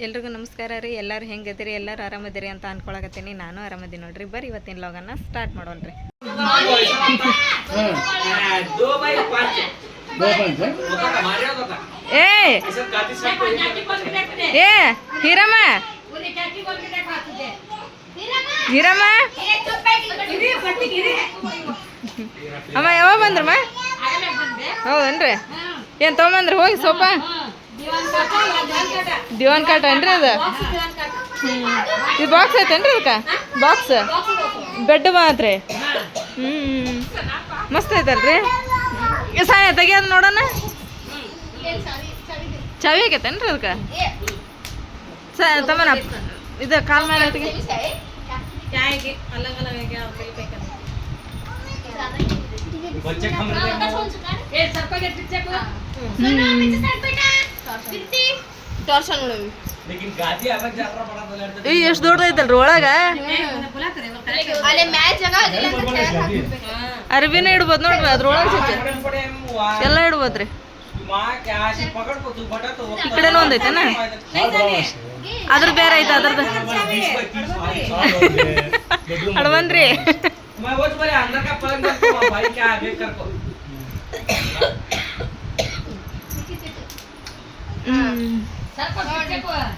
ಎಲ್ರಿಗೂ ನಮಸ್ಕಾರ ರೀ. ಎಲ್ಲರೂ ಹೆಂಗದಿರಿ ಎಲ್ಲರೂ ಆರಾಮದಿರಿ ಅಂತ ಅನ್ಕೊಳಕತ್ತೀನಿ. ನಾನು ಆರಾಮದಿ ನೋಡ್ರಿ. ಬರ್ರಿ ಇವತ್ತಿನ ಲಾಗನ್ನ ಸ್ಟಾರ್ಟ್ ಮಾಡೋಣ್ರಿ ಏ! ಹೀರಮ್ಮ! ಹೀರಮ್ಮ! ಅಮ್ಮ ಯಾವಾಗ ಬಂದ್ರಮ್ಮ? ಹೌದನ್ರಿ? ಏನು ತಗೊಂಬಂದ್ರಿ? ಹೋಗಿ ಸೊಪ್ಪ ದಿವಾನ್ ಕಾಟ ಏನ್ರಿ ಅದು? ಇದು ಬಾಕ್ಸ್ ಐತೇನ್ರಿ ಅದಕ್ಕೆ ಬಾಕ್ಸ್ ಬೆಡ್ ಮಾತ್ರ ಹ್ಞೂ ಮಸ್ತ್ ಐತಲ್ರಿ? ಸಾಯ ತೆಗಿಯೋದು ನೋಡೋಣ. ಚಾವಿ ಆಗೈತೇನ್ರಿ ಅದಕ್ಕೆ ಸ ತಮ್ಮನ ಇದು ಕಾಲ್ ಮೇಲೆ ತೆಗಿ. ಈ ಎಷ್ಟು ದೊಡ್ಡದೈತಲ್ರಿ ಒಳಗ? ಅರ್ಬಿನ ಇಡ್ಬೋದು ನೋಡ್ರಿ ಅದ್ರೊಳಗೆ ಎಲ್ಲ ಇಡ್ಬೋದ್ರಿ. ಈ ಕಡೆನೂ ಒಂದೈತೇನ ಅದ್ರ ಬೇರೆ ಐತೆ ಅದ್ರದ್ದು ಅಡ್ಬಂದ್ರಿ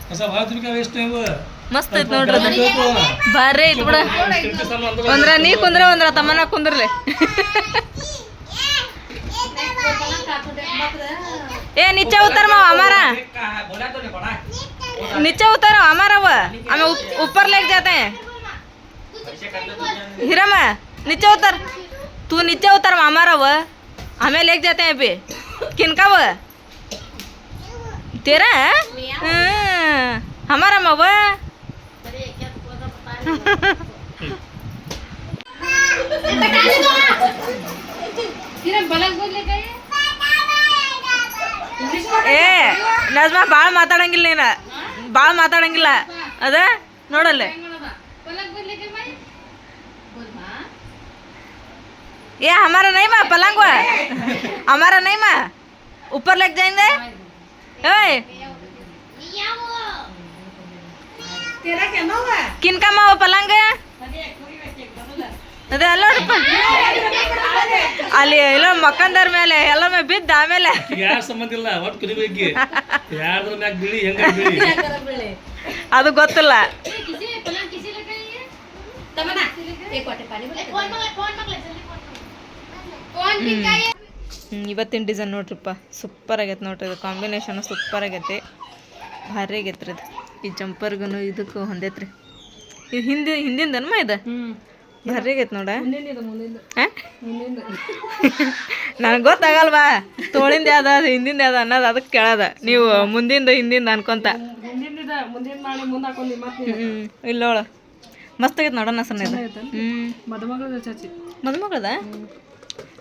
कसा भाव तुम्ही काय वेस्ट आहे व ಮಸ್ತ್ ಐತ್ ನೋಡ್ರಿ ಅದು ಬಾರಿ ಐತ್ ಬಿಡ ಒಂದ್ರ ನೀ ಕುಂದ್ರ ಒಂದ್ರ ತಮ್ಮನ ಕುಂದ್ರಲೆ ए नीचे उतर माव हमारा का है बोला तो नहीं पड़ा नीचे उतर हमारा वो हमें उप- ऊपर लेके जाते हैं ऐसे कर ले तू हीरम नीचे उतर तू नीचे उतर हमारा वो हमें लेके जाते हैं अभी किनका वो तेरा है? हाँ, हमारा माँ वो ಏ ನಜ್ಮಾ ಭಾಳ ಮಾತಾಡಂಗಿಲ್ಲ ನೀನು ಭಾಳ ಮಾತಾಡಂಗಿಲ್ಲ ಅದ ನೋಡಲ್ಲ ये हमारा नहीं माँ पलंग हुआ हमारा नहीं माँ ऊपर लग जाएंगे ಏಯ್! ಕಿನ್ಕಮ್ಮವ ಪಲಂಗ? ಅದೇ ಅಲ್ಲ ಅಲ್ಲಿ ಎಲ್ಲ ಮಕ್ಕಂದರ ಮೇಲೆ ಎಲ್ಲೊಮ್ಮೆ ಬಿದ್ದ ಆಮೇಲೆ. ಯಾರ ಸಂಬಂಧ ಇಲ್ಲ ಒಟ್ಟು ಕುದಿಬೇಕು ಯಾರ್ದ್ರ ಮ್ಯಾಗ ಬಿಳಿ ಹೆಂಗ ಬಿಳಿ? ಅದು ಗೊತ್ತಿಲ್ಲ. ತಮನ ಏ ಫೋನ್ ಫೋನ್ ಜಲ್ದಿ ಫೋನ್ ಫೋನ್ ಇವತ್ತಿನ ಡಿಸೈನ್ ನೋಡ್ರಿಪ್ಪ. ಸೂಪರ್ ಆಗೈತೆ ನೋಡ್ರಿ ಇದು ಕಾಂಬಿನೇಷನ್ ಸೂಪರ್ ಆಗೈತೆ. ಭಾರಿ ಆಗೈತ್ರಿ ಇದು. ಈ ಜಂಪರ್ಗೂ ಇದಕ್ಕೂ ಹೊಂದೈತ್ರಿ ಇದು ಹಿಂದಿ ಹಿಂದಿಂದನ್ಮ ಇದು? ಭಾರಿ ಆಗೈತೆ ನೋಡ. ನನಗೆ ಗೊತ್ತಾಗಲ್ವಾ? ತೋಳಿಂದ ಯಾವ್ದು ಅದು ಹಿಂದಿಂದ ಯಾವ್ದು ಅನ್ನೋದು ಅದಕ್ಕೆ ಕೇಳೋದ. ನೀವು ಮುಂದಿಂದ ಹಿಂದಿಂದ ಅನ್ಕೊಂತ. ಇಲ್ಲೋಳ. ಮಸ್ತ್ ಆಗೈತೆ ನೋಡೋಣ ಸಣ್ಣ ಇದು. ಮದುಮಗಳದ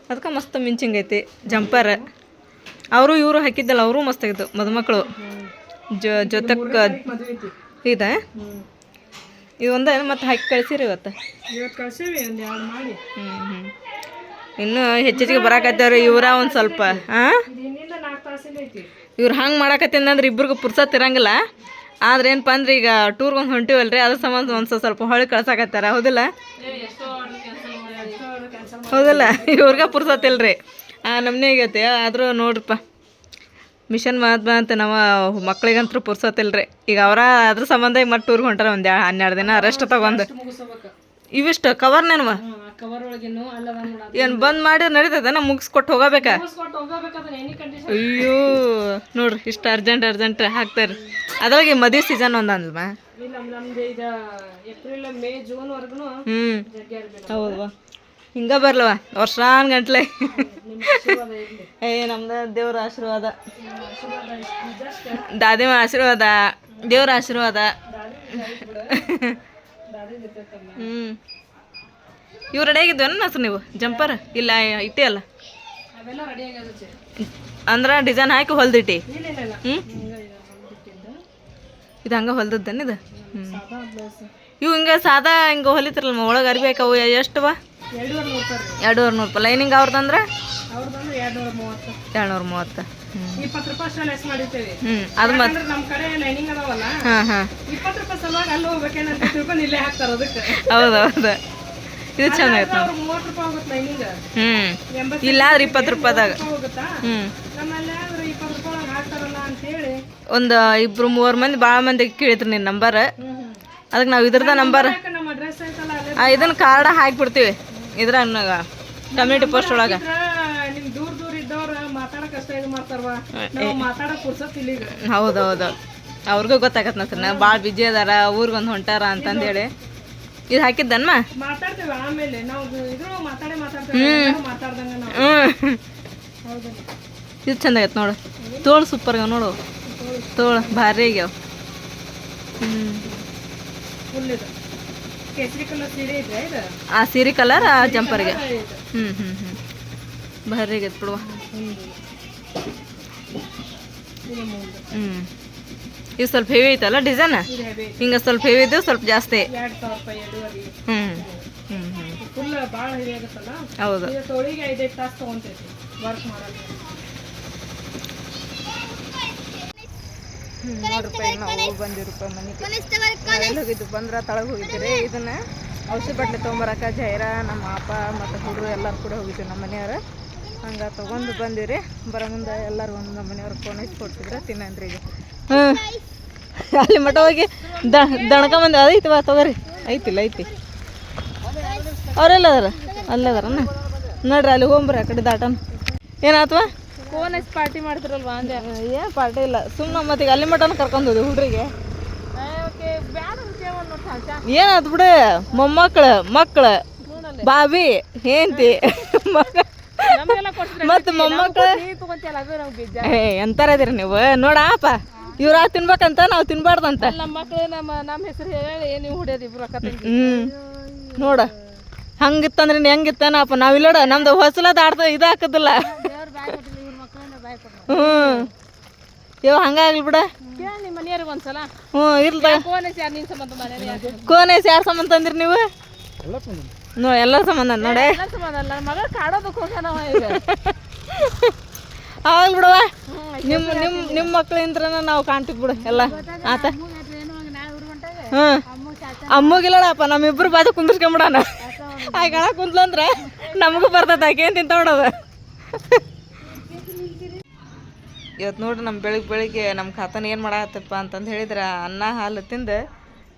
ಅದಕ್ಕೆ ಮಸ್ತ್ ಮಿಂಚಿಂಗ್ ಐತಿ. ಜಂಪರ್. ಅವರು ಇವರು ಹಾಕಿದ್ದಲ್ಲ ಅವರು ಮಸ್ತ್ ಆಗಿತ್ತು ಮದುಮಕ್ಕಳು ಜೊತೆಗೆ ಇದ? ಇದು ಒಂದ ಮತ್ತೆ ಹಾಕಿ ಕಳ್ಸಿರಿ ಇವತ್ತು? ಹ್ಞೂ ಹ್ಞೂ ಇನ್ನೂ ಹೆಚ್ಚೆಚ್ಚಿಗೆ ಬರಾಕತ್ತೇವ್ರಿ ಇವರ ಒಂದು ಸ್ವಲ್ಪ ಹಾಂ ಇವ್ರು ಹಂಗೆ ಮಾಡಾಕತ್ತಿಂದ್ರೆ ಇಬ್ರಿಗೂ ಪುರ್ಸತ್ ಇರಂಗಿಲ್ಲ. ಆದ್ರೆ ಏನಪ್ಪ ಅಂದ್ರೆ ಈಗ ಟೂರ್ಗೆ ಒಂದು ಹೊಂಟಿವಲ್ರಿ ಅದ್ರ ಸಂಬಂಧ ಒಂದು ಸ್ವಲ್ಪ ಹೊಳ್ಳಿ ಕಳ್ಸಾಕತ್ತಾರ ಹೌದಿಲ್ಲ? ಹೌದಲ್ಲ? ಇವ್ರಿಗ ಪುರ್ಸತ್ತಿಲ್ರಿ ಆ ನಮ್ನೆ ಆಗೈತಿ. ಆದರೂ ನೋಡ್ರಪ್ಪ. ಮಿಷನ್ ಮಹಾತ್ಮ ಅಂತ ನಾವು ಮಕ್ಳಿಗಂತೂ ಪುರ್ಸತ್ತಿಲ್ರಿ ಈಗ ಅವರ ಅದ್ರ ಸಂಬಂಧ ಈಗ ಮತ್ತೆ ಟೂರ್ಗೆ ಹೊಂಟಾರ ಒಂದು ಹನ್ನೆರಡು ದಿನ ಅರೆಸ್ಟ್ ತಗೊಂಡು. ಇವಿಷ್ಟು? ಕವರ್ನೇನವ ಏನು ಬಂದ್ ಮಾಡಿ ನಡೀತದ ನಾ ಮುಗಿಸ್ಕೊಟ್ಟು ಹೋಗಬೇಕಾ? ಅಯ್ಯೋ ನೋಡ್ರಿ ಇಷ್ಟು ಅರ್ಜೆಂಟ್ ಅರ್ಜೆಂಟ್ ಹಾಕ್ತಾರೆ. ಅದ್ರಾಗ ಮದುವೆ ಸೀಸನ್ ಒಂದು ಅಂದ್ಲಮ್ಮ ಹ್ಞೂ ಹೌದವಾ? ಹಿಂಗ ಬರ್ಲವ, ವರ್ಷಾನ್ ಗಂಟ್ಲೆ. ಏ, ನಮ್ದು ದೇವ್ರ ಆಶೀರ್ವಾದ. ದಾದಿಮ ಆಶೀರ್ವಾದ, ದೇವ್ರ ಆಶೀರ್ವಾದ. ಹ್ಞೂ ಇವು ರೆಡಿ ಆಗಿದ್ವೇನ ನೀವು? ಜಂಪರ್? ಇಲ್ಲ, ಇಟ್ಟಿ ಅಲ್ಲ? ಅಂದ್ರೆ ಡಿಸೈನ್ ಹಾಕಿ ಹೊಲ್ದಿಟ್ಟಿ? ಹ್ಞೂ ಇದು ಹಂಗೆ ಹೊಲ್ದದ್ದೇನಿದು ಹ್ಞೂ ಇವು ಹಿಂಗೆ ಸಾದಾ ಹಿಂಗೆ ಹೊಲಿತಿರಲ್ಲ ಒಳಗೆ ಅರಿಬೇಕಾವು ಹಾಕವು ಎಷ್ಟು ಬಾ ಎರಡೂವರೆ ನೂರು ರೂಪಾಯಿ. ಲೈನಿಂಗ್ ಅವ್ರದ್ದು ಅಂದ್ರೆ? ಎರಡುನೂರ ಮೂವತ್ತು. ಇಪ್ಪತ್ತು ರೂಪಾಯಿ ಅಷ್ಟೇ ಲೆಸ್ ಮಾಡಿರ್ತೇವೆ? ಅದು ಮತ್ತೆ ಯಾಕಂದ್ರೆ ಕಡೆ ಲೈನಿಂಗ್ ಅದಾವಲ್ಲ ಹಾಂ ಹಾಂ. ಇಪ್ಪತ್ತು ರೂಪಾಯಿ ಸಲುವಾಗಿ ಅಲ್ಲಿ ಹೋಗ್ಬೇಕೇನಂತ ತಿಳ್ಕೊಂಡು ಇಲ್ಲೇ ಹಾಕ್ತಾರ ಅದಕ್ಕೆ. ಹೌದು ಹೌದು ಇದು ಚಂದ ಐತೆ ಅವ್ರು ಮೂವತ್ತು ರೂಪಾಯಿ ಹೋಗುತ್ತೆ ಲೈನಿಂಗ್ ಹ್ಞೂ ಇಲ್ಲಾದ್ರೆ ಇಪ್ಪತ್ತು ರೂಪಾಯಿದಾಗ. ಹ್ಞೂ ನಮ್ಮಲ್ಲಿ ಆದ್ರೆ ಇಪ್ಪತ್ತು ರೂಪಾಯಿ ಒಳಗೆ ಹಾಕ್ತಾರಲ್ಲ ಅಂತೇಳಿ. ಒಂದು ಇಬ್ರು ಮೂರು ಮಂದಿ ಭಾಳ ಮಂದಿ ಕೇಳಿದ್ರು ನಿನ್ನ ನಂಬರ್ ಅದಕ್ಕೆ ನಾವು ಇದ್ರದ ನಂಬರ್ ನಮ್ಮ ಇದನ್ನ ಕಾರ್ಡ ಹಾಕಿಬಿಡ್ತೀವಿ. ಇದ್ರಾಗ ಕಮ್ಯುನಿಟಿ ಪೋಸ್ಟ್ ಒಳಗ. ಹೌದೌದು ನಿಮ್ ದೂರ ದೂರ ಇದ್ದವ್ರ ಮಾತಾಡಕ್ ಅಷ್ಟ ಇದು ಮಾಡ್ತಾರವ? ನಾವು ಮಾತಾಡಕ್ ಪುರ್ಸತ್ ಇಲ್ಲ ಈಗ. ಹೌದು ಹೌದು ಅವ್ರಿಗೂ ಗೊತ್ತಾಗತ್ತೆ ನಾ ಸರ್. ಭಾಳ ಬಿಜಿ ಅದಾರ ಊರ್ಗೊಂದು ಹೊಂಟಾರ ಅಂತಂದೇಳಿ ಇದು ಹಾಕಿದ್ದನ್ಮ? ಮಾತಾಡ್ತೇವೆ ಆಮೇಲೆ. ನಾವು ಇದ್ರ ಮಾತಾಡೇ ಮಾತಾಡ್ತೇವೆ ಎಲ್ಲರೂ ಮಾತಾಡ್ದಂಗ ನಾವು. ಹ್ಞೂ ಹೌದು. ಇದು ಚಂದ ಆಗೈತೆ ನೋಡು. ತೋಳು ಸೂಪರ್ ನೋಡು. ತೋಳು. ಭಾರಿ ಆಗ್ಯಾವ. ಹ್ಞೂ ಆ ಸೀರೆ ಕಲರ್ ಆ ಜಂಪರ್ಗೆ ಹ್ಮ್ ಹ್ಞೂ ಹ್ಞೂ ಹ್ಞೂ ಭಾರಿ ಆಗೈತೆ ಬಿಡುವ. ಹ್ಞೂ ಇದು ಸ್ವಲ್ಪ ಹೆವಿ ಐತಲ್ಲ ಡಿಸೈನ್ ಹಿಂಗ ಸ್ವಲ್ಪ ಹೆವಿ ಇದ್ದು ಸ್ವಲ್ಪ ಜಾಸ್ತಿ. ಹ್ಮ್ ಹ್ಮ್ ಹ್ಮ್ ಎರಡೂವರೆ ಹ್ಞೂ ಹ್ಞೂ ಹೌದು. ಇದು ರೂಪಾಯಿ ನಾವು ಬಂದಿರಪ್ಪ ಮನೆಗೆ ಎಲ್ಲಿ ಹೋಗಿದ್ದು ಬಂದ್ರ ತಳಗೆ ಹೋಗಿದ್ದೀರಿ ಇದನ್ನ ಔಷಧಿ ಬಟ್ಲೆ ತೊಗೊಂಬರಕ ಜೈರ, ನಮ್ಮ ಅಪ್ಪ ಮತ್ತು ಹುಡುಗರು ಎಲ್ಲರೂ ಕೂಡ ಹೋಗಿದ್ವಿ ನಮ್ಮ ಮನೆಯವ್ರು. ಹಂಗೆ ತೊಗೊಂಡು ಬಂದಿವ್ರಿ ಬರೋ ಮುಂದೆ ಎಲ್ಲರೂ ಒಂದು ನಮ್ಮ ಮನೆಯವ್ರು ಫೋನ್ ಹಚ್ಚಿ ಕೊಡ್ತಿದ್ರೆ ತಿನ್ನಂದ್ರಿ ಈಗ. ಹ್ಞೂ ಅಲ್ಲಿ ಮಠ ಹೋಗಿ ದಣಕ ಬಂದ ಅದೈತಿ ತಗೋರಿ. ಐತಿಲ್ಲ, ಐತಿ. ಅವರೆಲ್ಲ ಅದಾರ? ಅಲ್ಲೇ ನೋಡ್ರಿ ಅಲ್ಲಿ ಹೋಗ್ಬರ್ರಿ ಆ ಕಡೆ ದಾಟನ್. ಏನಾತ್ವ ಫೋನ್ ಹಚ್ಚಿ ಪಾರ್ಟಿ ಮಾಡ್ತಿರಲ್ವಾ ಅಂದೆ. ಏನು ಪಾರ್ಟಿ ಇಲ್ಲ. ಸುಮ್ಮನೆ ಮತ್ತೆ ಈಗ ಅಲ್ಲಿ ಮಟನ ಕರ್ಕೊಂಡು ಹೋದ್ವಿ ಹುಡ್ರಿಗೆ. ಏನಾದ್ ಬಿಡು ಮೊಮ್ಮಕ್ಳು ಮಕ್ಳು ಬಾಬಿ ಹೆಂಡತಿ ಮತ್ತು ಮೊಮ್ಮಕ್ಳು? ಎಂತಾರ ಇದೀರಿ ನೀವು? ನೋಡಪ್ಪ ಇವ್ರ ತಿನ್ಬೇಕಂತ ನಾವು ತಿನ್ಬಾರ್ದಂತ. ನಮ್ಮ ಮಕ್ಳು ನಮ್ಮ ನಮ್ಮ ಹೆಸರು ಹೇಳಿ ನೀವು ಹೊಡಿಯೋದು ಇಬ್ರು ಹ್ಮ್. ನೋಡ. ಹಂಗಿತ್ತಂದ್ರೆ ನೀ ಹೆಂಗಿತ್ತಾನಪ್ಪ ನಾವಿಲ್ಲೋಡ ನಮ್ದು ಹೊಸಲದ ಆಡ್ದ ಇದು ಹ್ಞೂ ಇವ್ ಹಂಗಾಗ್ಲಿ ಬಿಡ. ಕೇಳಿ ನಿಮ್ಮ ಮನೆಯವ್ರಿಗೆ ಒಂದ್ಸಲ. ಹ್ಞೂ ಫೋನ್ ಯಾರು ನಿನ್ನ ಸಂಬಂಧ ಮನೇಲಿ ಯಾಕೆ ಕೋನೇಸ್ ಯಾರ ಸಂಬಂಧ ತಂದ್ರಿ ನೀವು? ನೋ ಎಲ್ಲರ ಸಂಬಂಧ ನೋಡಿ. ಎಲ್ಲ ಸಂಬಂಧ ಅಲ್ಲ ಮಗ ಕಾಡೋದಕ್ಕೆ ಹೋಗ್ಯಾನವ ಈಗ. ಅವಾಗ ಬಿಡವ ನಿಮ್ಮ ನಿಮ್ಮ ನಾವು ಕಾಣ್ತೀವಿ ಬಿಡು ಎಲ್ಲ. ಆತ. ಹ್ಞೂ ಅಮ್ಮಗಿಲ್ಲಡಪ್ಪ ನಮ್ಮಿಬ್ರು ಬಾಜು ಕುಂದಿರ್ಸ್ಕೊಂಬಿಡಣ. ಆಗ ಕುಂತ್ಲಂದ್ರೆ ನಮಗೂ ಬರ್ತೈತೆ ಆಕೆ ಏನು ತಿಂತ ಬಿಡೋದು. ಇವತ್ತು ನೋಡ್ರಿ ನಮ್ಮ ಬೆಳಿಗ್ಗೆ ಬೆಳಿಗ್ಗೆ ನಮ್ಮ ಖಾತನ ಏನು ಮಾಡತ್ತಪ್ಪ ಅಂತಂದು ಹೇಳಿದ್ರೆ, ಅನ್ನ, ಹಾಲು ತಿಂದು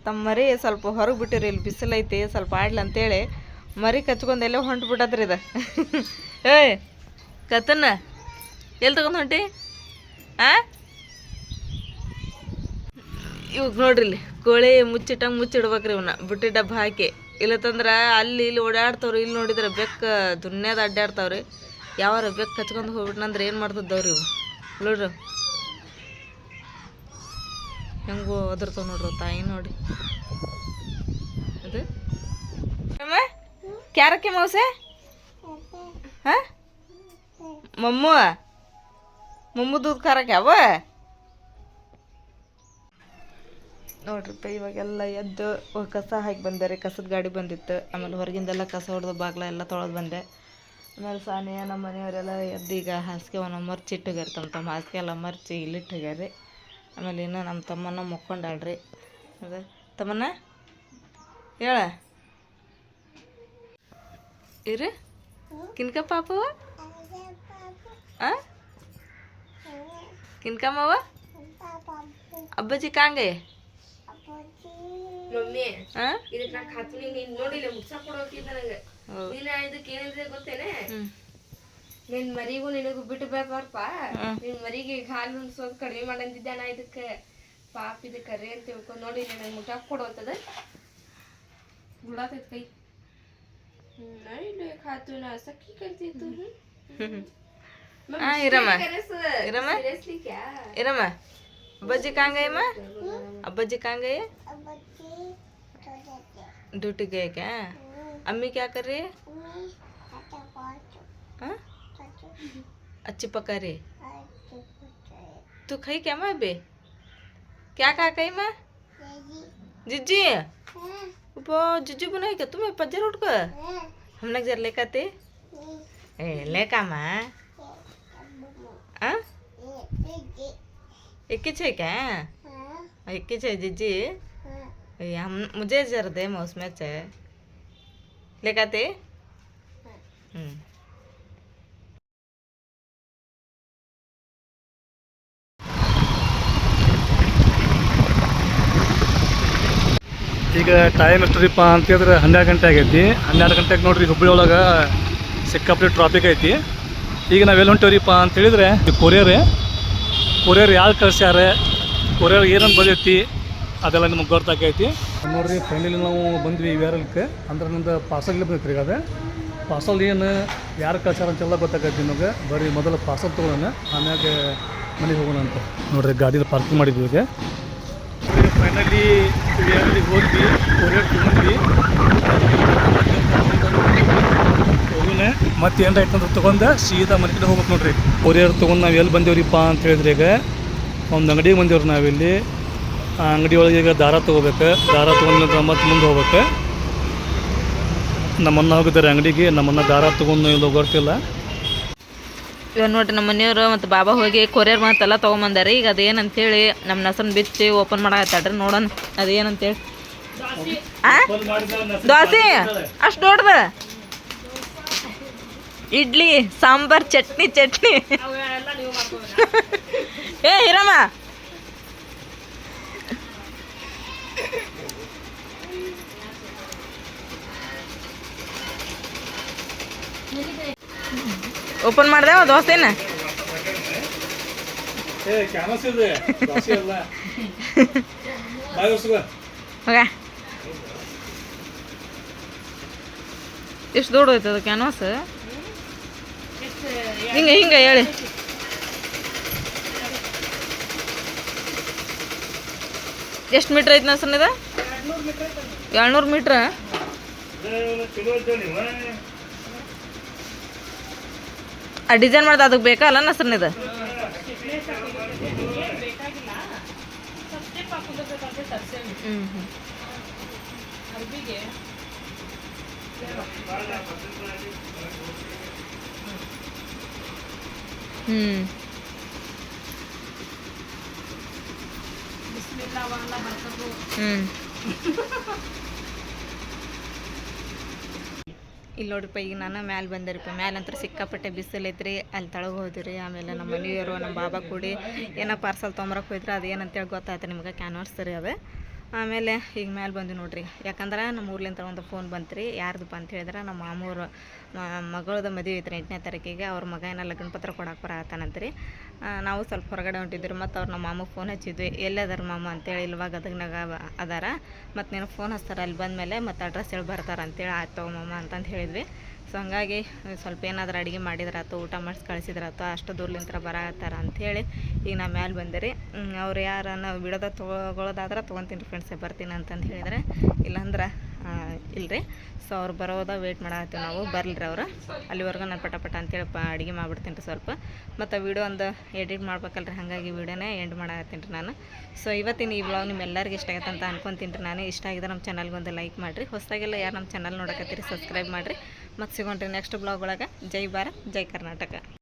ತಮ್ಮ ಮರಿ ಸ್ವಲ್ಪ ಹೊರಗೆ ಬಿಟ್ಟಿರಿ ಇಲ್ಲಿ ಬಿಸಿಲೈತಿ ಸ್ವಲ್ಪ ಆಡ್ಲಿ ಅಂತೇಳಿ ಮರಿ ಕಚ್ಕೊಂಡು ಎಲ್ಲೋ ಹೊಂಟು ಬಿಟ್ಟದ್ರಿ ಇದು. ಏಯ್ ಕತನ ಎಲ್ಲಿ ತಗೊಂಡು ಹೊಂಟಿ? ಆ? ಇವಾಗ ನೋಡ್ರಿ ಇಲ್ಲಿ ಕೋಳಿ ಮುಚ್ಚಿಟ್ಟಂಗೆ ಮುಚ್ಚಿಡ್ಬೇಕ್ರಿ ಇವನ್ನ ಬುಟ್ಟಿ ಡಬ್ಬ ಹಾಕಿ. ಇಲ್ಲತ್ತಂದ್ರೆ ಅಲ್ಲಿ ಇಲ್ಲಿ ಓಡಾಡ್ತಾವ್ರಿ, ಇಲ್ಲಿ ನೋಡಿದ್ರೆ ಬೆಕ್ಕ ದುನ್ಯಾದ ಅಡ್ಡಾಡ್ತಾವ್ರಿ. ಯಾವಾರ ಬೆಕ್ಕ ಕಚ್ಕೊಂಡು ಹೋಗ್ಬಿಟ್ನಂದ್ರೆ ಏನು ಮಾಡ್ತಿದ್ದವ್ರಿ ಇವು ನೋಡ್ರಿ. ಹೆಂಗೋ ಅದರ್ತಾವ ನೋಡ್ರಿ ತಾಯಿ ನೋಡಿ. ಅದು? ಕ್ಯಾರಕ್ಕೆ ಮೌಸೆ? ಹಾಂ? ಮಮ್ಮು? ಮಮ್ಮು ದೂದ್ ಖಾರಕ್ಕೆ ಅವ? ನೋಡ್ರಿಪ್ಪ, ಇವಾಗೆಲ್ಲ ಎದ್ದು ಕಸ ಹಾಕಿ ಬಂದೆ ರೀ, ಕಸದ ಗಾಡಿ ಬಂದಿತ್ತು. ಆಮೇಲೆ ಹೊರಗಿಂದೆಲ್ಲ ಕಸ ಹೊಡೆದು ಬಾಗ್ಲ ಎಲ್ಲ ತೊಳೆದು ಬಂದೆ. ಆಮೇಲೆ ಸಾನಿಯ ನಮ್ಮ ಮನೆಯವರೆಲ್ಲ ಎದ್ದು ಈಗ ಹಾಸಿಗೆ ಒಂದು ಮರ್ಚಿ ಇಟ್ಟಿಗ್ಯಾರ ತಮ್ಮ ತಮ್ಮ ಹಾಸಿಗೆ ಎಲ್ಲ ಮರ್ಚಿ ಇಲ್ಲಿಟ್ಟಿಗ್ಯಾರ ರೀ ಆಮೇಲೆ ಇನ್ನು ನಮ್ಮ ತಮ್ಮನ ಮುಕ್ಕೊಂಡಾಳ್ರಿ. ಅದ. ತಮ್ಮನ ಹೇಳ. ಇರು. ಕಿನ್ಕ ಪಾಪವ ಆ? ಕಿನ್ಕಮ್ಮವ ಅಬ್ಬಜ್ಜಿ ಕಾಂಗೆ? ಮಮ್ಮಿ ಇದಕ್ಕೆ ನಾ ನೀನು ನೋಡಿಲ್ಲ ಮುಗ್ಸಕ್ಕೆ ಕೊಡೋಕಿದ್ದ ನನಗೆ. ನೀನು ಇದಕ್ಕೆ ಏನಿದೆ ಗೊತ್ತೇನೆ? ನಿನ್ ಮರಿಗೂ ನಿನಗೂ ಬಿಟ್ಟು ಬೇಕಪ್ಪ ನಿನ್ ಮರಿಗೆ ಹಾಲು ಉಣಿಸೋದು ಕಡಿಮೆ ಮಾಡಂದಿದ್ದೆ ನಾ ಇದಕ್ಕೆ. ಪಾಪ ಇದು ಕರೆ ಅಂತ ತಿಳ್ಕೊಂಡು ನೋಡಿ ನನಗೆ ಮುಟ್ಟಾಕ್ ಕೊಡೋತದ ಗುಡಾತೈತ್ ಕೈ. ಖಾತು ನಾ ಸಕ್ಕಿ ಕಲ್ತಿತ್ತು ಇರಮ್ಮ. ಇರಮ್ಮ. ಇರಮ್ಮ. ಅಬ್ಬಜ್ಜಿ ಕಾಂಗಯ್ಯಮ್ಮ? ಅಬ್ಬಜ್ಜಿ. ಕಾಂಗಯ್ಯ? ಡ್ಯೂಟಿಗೆ ಯಾಕೆ? अम्मी क्या कर रही है? हाँ? अच्छी पका रही तू खाई क्या माँ अबे क्या खा खाई माँ? जिज्जी? वो जिज्जी बनाई क्या? तुम्हें पज्जर उठ कर हम लोग जरा लेकर ए लेका माँ? हाँ? इक्कीच है क्या? इक्कीच है जीजी ये हम मुझे जर दे मैं उसमें লেখাতে হুম ಈಗ ಟೈಮ್ ಎಷ್ಟರಿಪ್ಪ ಅಂತಂದ್ರೆ ಹನ್ನೆರಡು ಗಂಟೆ ಆಗೈತಿ. ಹನ್ನೆರಡು ಗಂಟೆಗೆ ನೋಡ್ರಿ ಹುಬ್ಬಳ್ಳಿ ಒಳಗೆ ಸಿಕ್ಕಾಪಟ್ಟೆ ಟ್ರಾಫಿಕ್ ಐತಿ. ಈಗ ನಾವೆಲ್ಲ ಹೇಳಿದ್ರೆ ಅಂತೇಳಿದರೆ ಕೊರಿಯರ್ ಕೊರಿಯರ್ ಯಾರು ಕಳಿಸ್ಯಾರ? ಕೊರಿಯರ್ ಏನಂತ ಬಂದೈತಿ ಅದೆಲ್ಲ ನಿಮಗೆ ಗೊತ್ತಾಗೈತಿ ನೋಡ್ರಿ ಫೈನಲಿ ನಾವು ಬಂದ್ವಿ ವ್ಯಾರಲ್ಕೆ ಅಂದ್ರೆ ನಂದು ಪಾರ್ಸಲ್ ಬಂದೈತ್ರಿ ರೀ ಅದು. ಪಾರ್ಸಲ್ ಏನು, ಯಾರು ಕಳ್ಸಾರ ಅಂತೆಲ್ಲ ಗೊತ್ತಾಗೈತಿ ನಿಮಗೆ. ಬರೀ ಮೊದಲು ಪಾರ್ಸಲ್ ತೊಗೊಳೋಣ, ಆಮ್ಯಾಗ ಮನೆಗೆ ಹೋಗೋಣ ಅಂತ. ನೋಡ್ರಿ ಗಾಡಿನ ಪಾರ್ಕಿಂಗ್ ಮಾಡಿದ್ವಿ ಈಗ ಫೈನಲಿ ವ್ಯಾರಲ್ಲಿ ಹೋದ್ವಿ ಕೊರಿಯರ್ ತೊಗೊಂಡ್ವಿ. ಮತ್ತೆ ಏನಾರ ಐತಂದ್ರೆ ತೊಗೊಂಡು ಸೀದಾ ಮನೆ ಕಡೆ ಹೋಗ್ಬೇಕು ನೋಡ್ರಿ. ಕೊರಿಯರ್ ತೊಗೊಂಡು ನಾವು ಎಲ್ಲಿ ಬಂದೇವ್ರಿಪ್ಪ ಅಂತ ಹೇಳಿದ್ರೆ ಈಗ, ಒಂದು ಅಂಗಡಿಗೆ ಬಂದೇವ್ರಿ ನಾವಿಲ್ಲಿ. ಅಂಗಡಿ ಒಳಗೆ ಈಗ ದಾರ ತೊಗೋಬೇಕು. ದಾರ ತೊಗೊಂಡು ಮತ್ತೆ ಮುಂದೆ ಹೋಗ್ಬೇಕು. ನಮ್ಮನ್ನ ಹೋಗಿದ್ದಾರೆ ಅಂಗಡಿಗೆ. ನಮ್ಮನ್ನ ದಾರ ತೊಗೊಂಡು ಇಲ್ಲಿ ಗೊತ್ತಿಲ್ಲ. ಇವಾಗ ನೋಡ್ರಿ ನಮ್ಮ ಮನೆಯವರು ಮತ್ತು ಬಾಬಾ ಹೋಗಿ ಕೊರಿಯರ್ ಮಾತೆಲ್ಲ ತೊಗೊಂಬಂದಾರಿ. ಈಗ ಅದೇನಂತೇಳಿ ನಮ್ಮ ನಸನ್ ಬಿಚ್ಚಿ ಓಪನ್ ಮಾಡಾಕತ್ತಾಡ್ರಿ ನೋಡೋಣ ಅದೇನಂತೇಳಿ. ಆ? ದೋಸೆ? ಅಷ್ಟು ದೊಡ್ಡದ? ಇಡ್ಲಿ, ಸಾಂಬಾರ್, ಚಟ್ನಿ ಚಟ್ನಿ. ಏ, ಹಿರಮ್ಮ. ಓಪನ್ ಮಾಡ್ದೇವ ದೋಸೆನ ಏ ಕ್ಯಾನಸ್ ಇದೆ. ದೋಸೆ ಅಲ್ಲ ಬಾಯ್ ಹೊಸ್ಕೊ. ಮಗ ಎಷ್ಟು ದೊಡ್ಡ ಅದು ಕ್ಯಾನ್ವಾಸ್ ಹಿಂಗೆ ಹಿಂಗೆ ಹೇಳಿ. ಎಷ್ಟು ಮೀಟ್ರ್ ಐತೆ ಸರ್ ಇದು ಏಳ್ನೂರು ಮೀಟ್ರ್ ಆ ಡಿಸೈನ್ ಮಾಡ್ದ ಅದಕ್ಕೆ ಬೇಕಾ? ಅಲ್ಲ ನಸರ್ನ ಇದು? ಹ್ಞೂ ಹ್ಞೂ ಹ್ಞೂ ಹ್ಞೂ ಇಲ್ಲಿ ನೋಡ್ರಿಪ್ಪ, ಈಗ ನಾನು ಮ್ಯಾಲೆ ಬಂದಿರಪ್ಪ. ಮ್ಯಾಲೆ ಅಂತ ಸಿಕ್ಕಾಪಟ್ಟೆ ಬಿಸಿಲು ಐತ್ರಿ ಅಲ್ಲಿ ತಳಗೆ ಹೋದ್ರಿ ಆಮೇಲೆ ನಮ್ಮ ಮನೆಯವರು, ನಮ್ಮ ಬಾಬಾ ಕೂಡಿ ಏನೋ ಪಾರ್ಸಲ್ ತೊಂಬರಕ್ಕೆ ಹೋಯ್ತು ಅದು ಏನಂತೇಳಿ ಗೊತ್ತಾಯ್ತು ನಿಮ್ಗೆ ಕ್ಯಾನ್ವರ್ಸ್ ರೀ ಅದು. ಆಮೇಲೆ ಈಗ ಮ್ಯಾಲೆ ಬಂದ್ವಿ ನೋಡ್ರಿ. ಯಾಕಂದ್ರೆ ನಮ್ಮ ಊರ್ಲಿಂದ ಒಂದು ಫೋನ್ ಬಂತು ರೀ ಯಾರ್ದಪ್ಪ ಅಂತ ಹೇಳಿದ್ರೆ ನಮ್ಮ ಮಾಮೂರು ಮಗಳದ ಮದುವೆ ಐತ್ರಿ ಎಂಟನೇ ತಾರೀಕಿಗೆ. ಅವ್ರ ಮಗ ಏನೋ ಲಗ್ನ ಪತ್ರ ಕೊಡಕ್ಕೆ ಬರತ್ತಾನಂತ್ರಿ ರೀ ನಾವು ಸ್ವಲ್ಪ ಹೊರಗಡೆ ಹೊಂಟಿದ್ರು ಮತ್ತು ಅವ್ರು ನಮ್ಮ ಮಾಮಗೆ ಫೋನ್ ಹಚ್ಚಿದ್ವಿ. ಎಲ್ಲಿ ಅದಾರ ಮಾಮ ಅಂತೇಳಿ ಇಲ್ವಾ ಗದಗ್ನಾಗ ಅದಾರ. ಮತ್ತು ನೀನು ಫೋನ್ ಹಚ್ತಾರೆ. ಅಲ್ಲಿ ಬಂದಮೇಲೆ ಮತ್ತು ಅಡ್ರೆಸ್ ಹೇಳಿ ಬರ್ತಾರೆ ಅಂತೇಳಿ, ಆಯ್ತು ತಗೋ ಮಾಮ ಅಂತಂದು ಹೇಳಿದ್ವಿ. ಸೊ ಹಂಗಾಗಿ ಸ್ವಲ್ಪ ಏನಾದರೂ ಅಡುಗೆ ಮಾಡಿದ್ರಾತು ಊಟ ಮಾಡಿಸಿ ಕಳಿಸಿದ್ರಾತು ಅಷ್ಟು ದೂರ್ಲಿಂತ್ರ ಬರತ್ತಾರ ಅಂಥೇಳಿ ಈಗ ನಾ ಮ್ಯಾಲೆ ಬಂದೆ ಅವ್ರು ಯಾರನ್ನ ಬಿಡೋದ ತೊಗೊಳೋದಾದ್ರೆ ತೊಗೊತೀನಿ ರೀ ಫ್ರೆಂಡ್ಸೇ ಬರ್ತೀನಿ ಅಂತಂದು ಹೇಳಿದರೆ, ಇಲ್ಲಾಂದ್ರೆ ಇಲ್ಲರಿ ಸೊ ಅವ್ರು ಬರೋದ ವೇಟ್ ಮಾಡತ್ತೀವಿ ನಾವು, ಬರ್ಲಿರಿ ಅವರು. ಅಲ್ಲಿವರೆಗೂ ನಾನು ಪಟ ಪಟ ಅಂತೇಳಿ ಅಡುಗೆ ಮಾಡ್ಬಿಡ್ತೀನಿ ರೀ ಸ್ವಲ್ಪ. ಮತ್ತು ವೀಡಿಯೋ ಒಂದು ಎಡಿಟ್ ಮಾಡ್ಬೇಕಲ್ರಿ, ಹಾಗಾಗಿ ವೀಡಿಯೋನೇ ಎಂಡ್ ಮಾಡತ್ತೀನಿ ರೀ ನಾನು. ಸೊ ಇವತ್ತಿನ ಈ ವ್ಲಾಗ್ ನಿಮ್ಮೆಲ್ಲರಿಗೂ ಇಷ್ಟ ಆಗುತ್ತೆ ಅಂತ ಅನ್ಕೊಂತೀನಿ ರೀ ನಾನು. ಇಷ್ಟ ಆಗಿದ್ರೆ ನಮ್ಮ ಚಾನಲ್ಗೆ ಒಂದು ಲೈಕ್ ಮಾಡಿರಿ. ಹೊಸದಾಗೆಲ್ಲ ಯಾರು ನಮ್ಮ ಚಾನಲ್ ನೋಡಕತ್ತೀರಿ ಸಬ್ಸ್ಕ್ರೈಬ್ ಮಾಡಿರಿ. ಮತ್ತು ಸಿಗೋಣ್ರಿ ನೆಕ್ಸ್ಟ್ ಬ್ಲಾಗ್ ಒಳಗೆ. ಜೈ ಭಾರತ್ ಜೈ ಕರ್ನಾಟಕ.